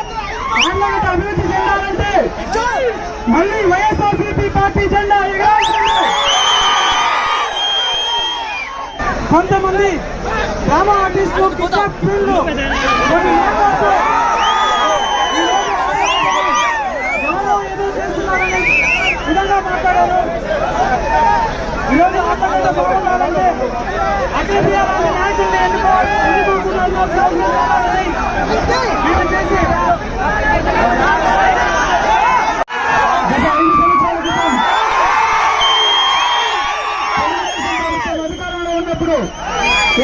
ఆంధ్రప్రదేశ్ అభివృద్ధి చెందాలంటే మళ్ళీ వైఎస్ఆర్సీపీ పార్టీ జెండా కొంతమంది డ్రామా ఆర్టిస్టులు మాట్లాడారు. ఈరోజు ఆటలంతా బాగుండాలంటే అఖిల నాయకుల్ని ఎన్నుకోవాలి ఎన్నుకోకుండా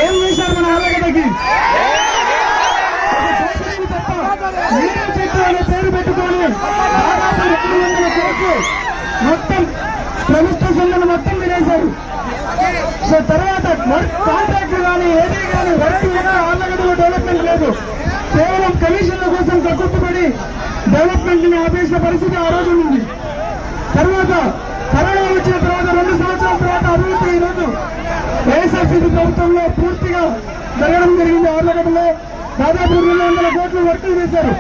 ఏం చేశారు మన ఆలగడ్డకి అనే పేరు పెట్టుకొని దాదాపు రెండు వందల కోట్లు మొత్తం ప్రభుత్వ సొమ్మును మొత్తం తినేశారు. సో తర్వాత కాంట్రాక్ట్ కానీ ఏది కానీ వర్క్ కూడా ఆలగడ్డలో డెవలప్మెంట్ లేదు. కేవలం కమిషన్ల కోసం కక్కుర్తిపడి డెవలప్మెంట్ని ఆపేసిన పరిస్థితి ఆ రోజు ఉంది. తర్వాత కరోనా వచ్చిన తర్వాత రెండు సంవత్సరాల తర్వాత అభివృద్ధి ఈ రోజు వైఎస్ఆర్సీపీ ప్రభుత్వంలో పూర్తిగా జరగడం జరిగింది. ఆర్లగడ్డలో దాదాపు రెండు వందల కోట్లు వర్కులు చేశారు.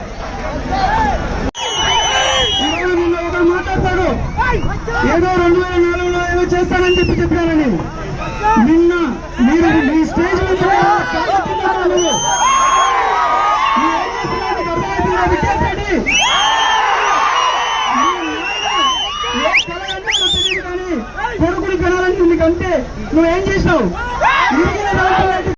నిన్న ఒకరు మాట్లాడతాడు. ఏదో రెండు వేల నాలుగులో ఏదో చేస్తానని చెప్పి చెప్పానని. నిన్న మీరు మీ స్టేజ్ మీద ఉంటే నువ్వేం చేసావు